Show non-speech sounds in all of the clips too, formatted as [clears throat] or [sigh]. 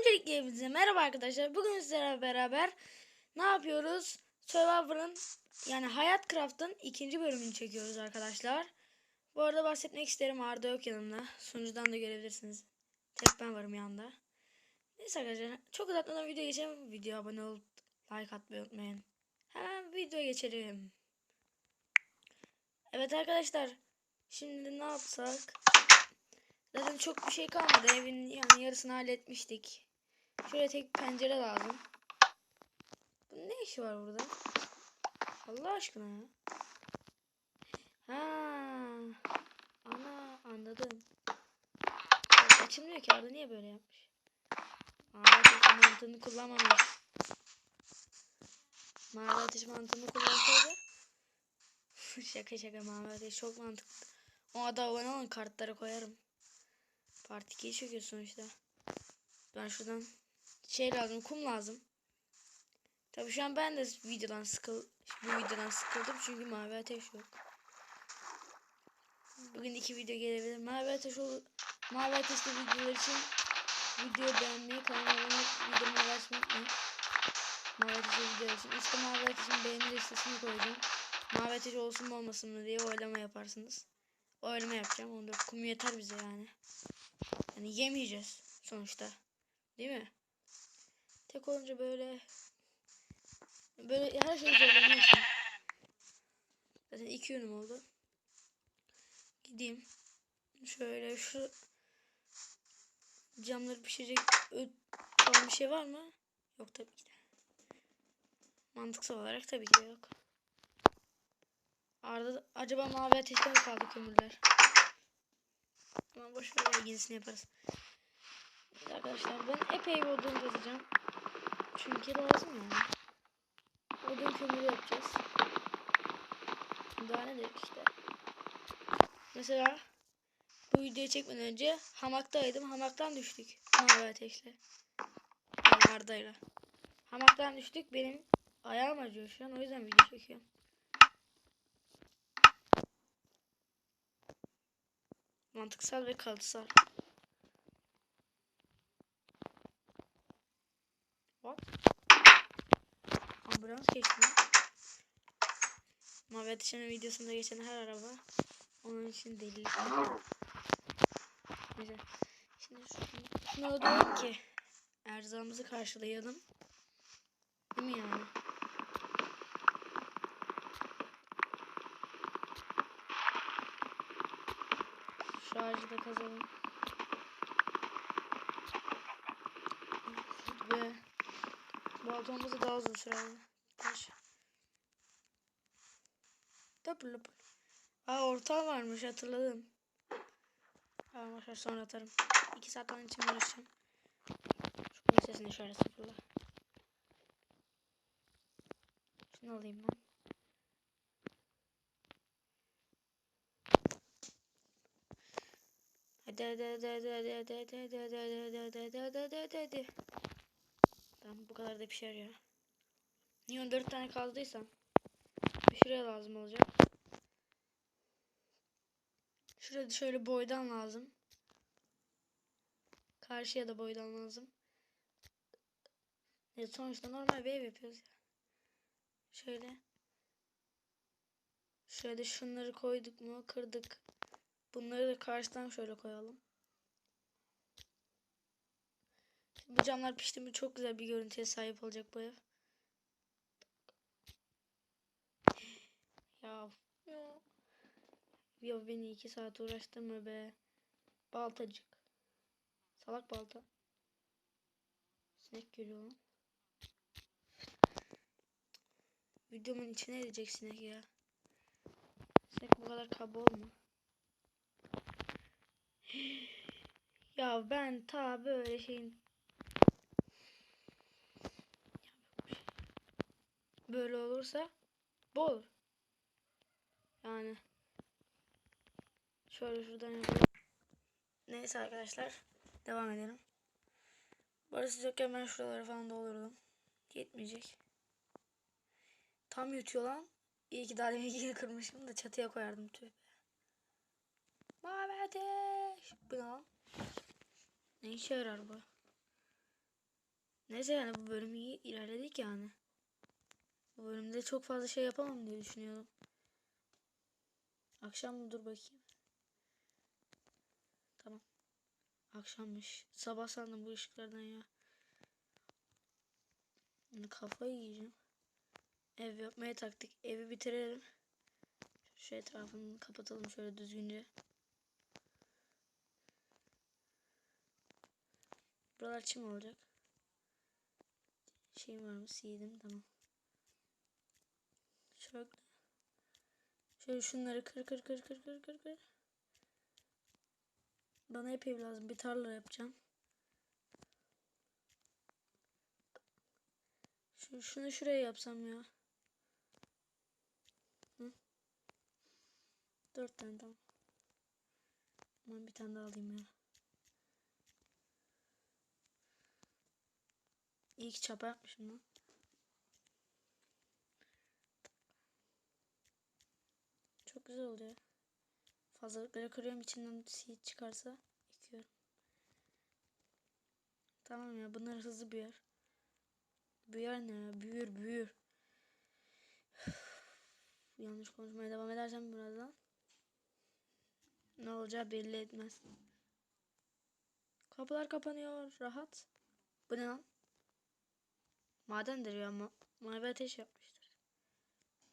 Öncelikle hepinize merhaba arkadaşlar. Bugün sizlerle beraber ne yapıyoruz? Survivor'ın yani Hayat Craft'ın ikinci bölümünü çekiyoruz arkadaşlar. Bu arada bahsetmek isterim Arda yok yanımda. Sunucudan da görebilirsiniz. Tek ben varım yanında. Neyse arkadaşlar çok uzatmadan video geçelim. Video abone olup like atmayı unutmayın. Hemen videoya geçelim. Evet arkadaşlar. Şimdi ne yapsak? Zaten çok bir şey kalmadı. Evin yani yarısını halletmiştik. Şöyle tek pencere lazım. Bunun ne işi var burada? Allah aşkına ya. Ha. Ana anladım. Açılmıyor ki arada niye böyle yapmış? Mağara mantığını kullanmamış. Mağara ateş mantığını kullansaydı. [laughs] şaka şaka mağara ateş çok mantıklı. O da abone olun kartlara koyarım. Part 2'yi çekiyor sonuçta. Ben şuradan şey lazım, kum lazım. Tabii şu an ben de videodan sıkıl bu videodan sıkıldım çünkü mavi ateş yok. Bugün iki video gelebilir. Mavi ateş ol mavi ateşli videolar için videoyu beğenmeyi, kanalıma abone açmayı unutmayın. Mavi ateşli videolar için. İşte mavi ateşin beğeni listesini koydum. Mavi ateş olsun mu olmasın mı diye oylama yaparsınız. Oylama yapacağım. Onda kum yeter bize yani. Yani yemeyeceğiz sonuçta. Değil mi? Tek olunca böyle böyle her şey zorlanıyorsun. Zaten iki yönüm oldu. Gideyim. Şöyle şu camları pişirecek falan bir şey var mı? Yok tabii ki de. Mantıksal olarak tabii ki de yok. Arada acaba mavi ateşten kaldı kömürler? Ama boş ver ilgisini yaparız. Arkadaşlar ben epey bir odun kazacağım. Çünkü lazım yani. Odun kömürü yapacağız. Daha ne dedik işte. Mesela bu videoyu çekmeden önce hamaktaydım. Hamaktan düştük. Mavi ateşle. Yani. Hamaktan düştük. Benim ayağım acıyor şu an. O yüzden video çekiyorum. Mantıksal ve kalıtsal. What? Ambulans geçti. Mavi Ateş'in videosunda geçen her araba onun için deli. Neyse. Şimdi şunu, öldürelim ki erzağımızı karşılayalım. Değil mi yani? Şu ağacı da kazalım. Ve baltamızı daha uzun sürer. Dıpır lıpır. Aa ortam varmış hatırladım. Tamam başlar sonra atarım. 2 saat onun için uğraşacağım. Şu bunun sesini şöyle sıfırla. Şunu alayım ben. Hadi hadi hadi hadi hadi hadi hadi hadi hadi hadi hadi hadi hadi hadi hadi hadi Tamam bu kadar da pişer ya. Niye 14 tane kazdıysam bir şuraya lazım olacak. Şurada şöyle boydan lazım. Karşıya da boydan lazım. Evet sonuçta normal bir ev yapıyoruz ya. Şöyle. Şöyle şunları koyduk mu kırdık. Bunları da karşıdan şöyle koyalım. Bu camlar pişti mi çok güzel bir görüntüye sahip olacak bu ev. Ya. Ya, ya beni iki saat uğraştırma be. Baltacık. Salak balta. Sinek geliyor lan. Videomun içine edecek sinek ya. Sinek bu kadar kaba olma. Ya ben ta böyle şeyin böyle olursa bu olur. Yani şöyle şuradan. Neyse arkadaşlar devam edelim. Burası yokken ben şuraları falan doldurdum. Yetmeyecek. Tam yutuyor lan. İyi ki daha demin kırmışım da çatıya koyardım tüh. Mavi ateş. Bu ne lan? Ne işe yarar bu? Neyse yani bu bölüm iyi ilerledik yani. Bu bölümde çok fazla şey yapamam diye düşünüyorum. Akşam mı dur bakayım. Tamam. Akşammış. Sabah sandım bu ışıklardan ya. Yani kafayı yiyeceğim. Ev yapmaya taktık. Evi bitirelim. Şu etrafını kapatalım şöyle düzgünce. Buralar çim olacak. Şeyim var mı? Sildim. Tamam. Şöyle. Şöyle şunları kır kır kır kır kır kır kır. Bana epey lazım. Bir tarla yapacağım. Şu, şunu şuraya yapsam ya. Hı? Dört tane tamam. Aman bir tane daha alayım ya. İyi ki çapa yapmışım lan. Çok güzel oluyor. Fazlalıkları kırıyorum içinden seed çıkarsa ekiyorum. Tamam ya bunlar hızlı büyür. Büyür ne ya? Büyür büyür. [sighs] Yanlış konuşmaya devam edersem birazdan ne olacağı belli etmez. Kapılar kapanıyor. Rahat. Bu ne lan? Madendir ya ama mavi ateş yapmıştır.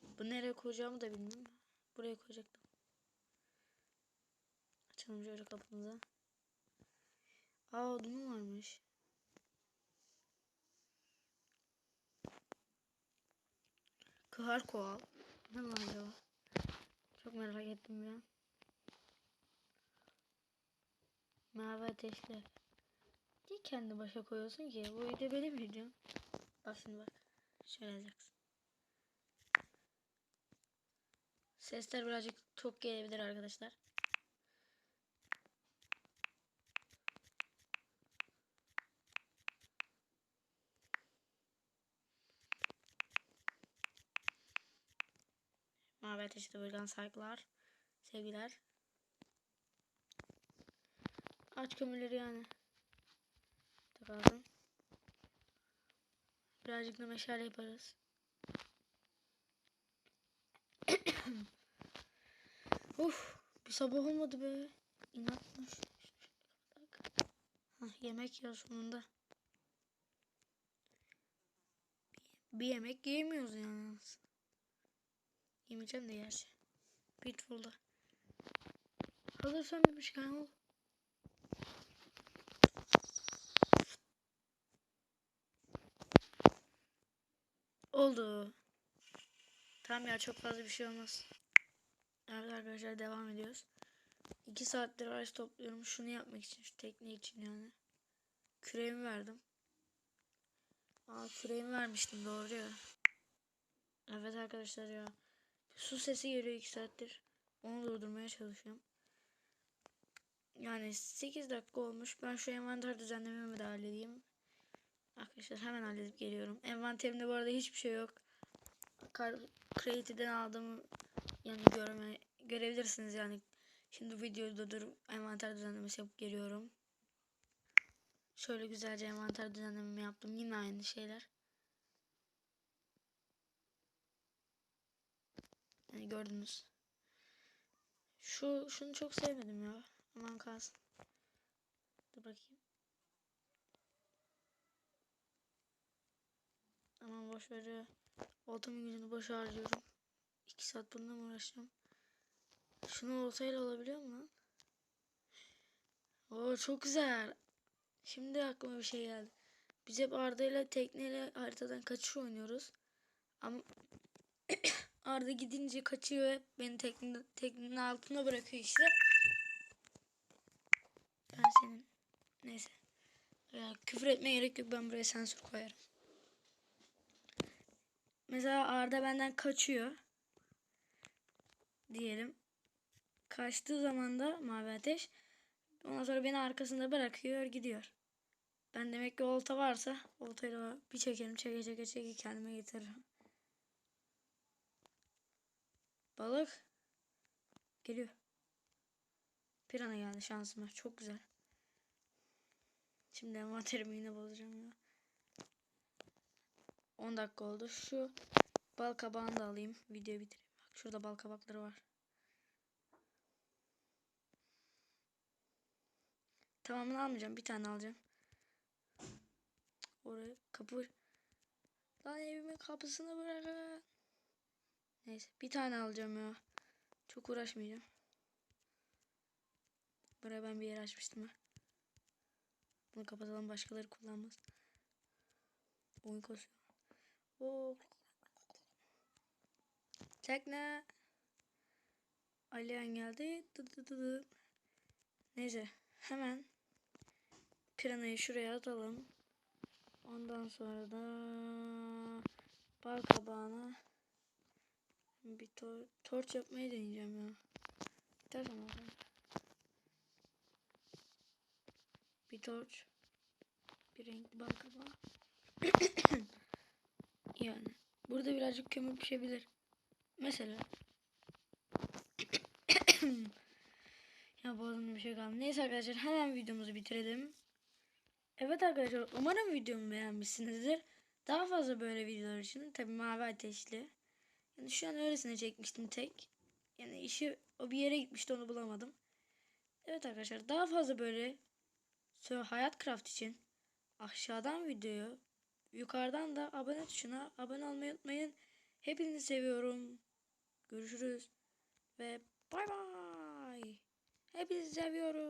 Bu nereye koyacağımı da bilmiyorum. Buraya koyacaktım. Açalım şöyle kapımızı. Aa odunum varmış. Kıhar koal. Ne lan acaba? Çok merak ettim ya. Mavi ateşler. Niye kendi başa koyuyorsun ki? Bu video benim videom. Bak şimdi bak. Şöyle yazacaksın. Sesler birazcık çok gelebilir arkadaşlar. Ateş'te buradan saygılar. Sevgiler. Aç kömürleri yani. Takalım. Birazcık da meşale yaparız. [coughs] Uf, bir sabah olmadı be. İnatmış. Hah, yemek yiyor sonunda. Bir, yemek yiyemiyoruz yani. Yemeyeceğim de gerçi. Pitbull'da. Hazırsan bir şey ol. Oldu. Tamam ya çok fazla bir şey olmaz. Evet arkadaşlar devam ediyoruz. 2 saattir ağaç topluyorum. Şunu yapmak için, şu tekne için yani. Küreğimi verdim. Aa küreğimi vermiştim doğru ya. Evet arkadaşlar ya. Su sesi geliyor 2 saattir. Onu durdurmaya çalışıyorum. Yani 8 dakika olmuş. Ben şu envanter düzenlememi de halledeyim. Arkadaşlar hemen halledip geliyorum. Envanterimde bu arada hiçbir şey yok. Creative'den aldığımı yani görme, görebilirsiniz yani. Şimdi videoyu durdurup envanter düzenlemesi yapıp geliyorum. Şöyle güzelce envanter düzenlememi yaptım. Yine aynı şeyler. Yani gördünüz. Şu şunu çok sevmedim ya. Aman kalsın. Dur bakayım. Aman boş ver ya. Oltamın gücünü boş harcıyorum. 2 saat bununla mı uğraşacağım? Şunu oltayla olabiliyor mu lan? Oo çok güzel. Şimdi aklıma bir şey geldi. Biz hep Arda ile tekneyle haritadan kaçış oynuyoruz. Ama [clears throat] Arda gidince kaçıyor hep beni tekne, teknenin altına bırakıyor işte. Ben senin neyse. Ya, küfür etmeye gerek yok ben buraya sensör koyarım. Mesela Arda benden kaçıyor. Diyelim. Kaçtığı zaman da mavi ateş. Ondan sonra beni arkasında bırakıyor gidiyor. Ben demek ki olta varsa oltayla bir çekerim çeke çeke çeke kendime getiririm. Balık. Geliyor. Pirana geldi şansıma. Çok güzel. Şimdi envanterimi yine bozacağım ya. 10 dakika oldu. Şu bal kabağını da alayım. Videoyu bitireyim. Bak şurada bal kabakları var. Tamamını almayacağım. Bir tane alacağım. Oraya kapı. Lan evimin kapısını bırakın. Neyse bir tane alacağım ya. Çok uğraşmayacağım. Buraya ben bir yer açmıştım ha. Bunu kapatalım başkaları kullanmaz. Oyun koşuyor. Oo. Tekne. Aliyan geldi. Dı dı dı dı. Neyse hemen piranayı şuraya atalım. Ondan sonra da bal kabağına bir tor torç yapmayı deneyeceğim ya. Biter ama. Bir torç. Bir renkli bal kabağı. [coughs] yani. Burada birazcık kömür pişebilir. Mesela. [coughs] ya boğazımda bir şey kaldı. Neyse arkadaşlar hemen videomuzu bitirelim. Evet arkadaşlar umarım videomu beğenmişsinizdir. Daha fazla böyle videolar için tabi mavi ateşli. Yani şu an öylesine çekmiştim tek. Yani işi o bir yere gitmişti onu bulamadım. Evet arkadaşlar daha fazla böyle Hayat Craft için aşağıdan videoyu yukarıdan da abone tuşuna abone olmayı unutmayın. Hepinizi seviyorum. Görüşürüz ve bay bay. Hepinizi seviyorum.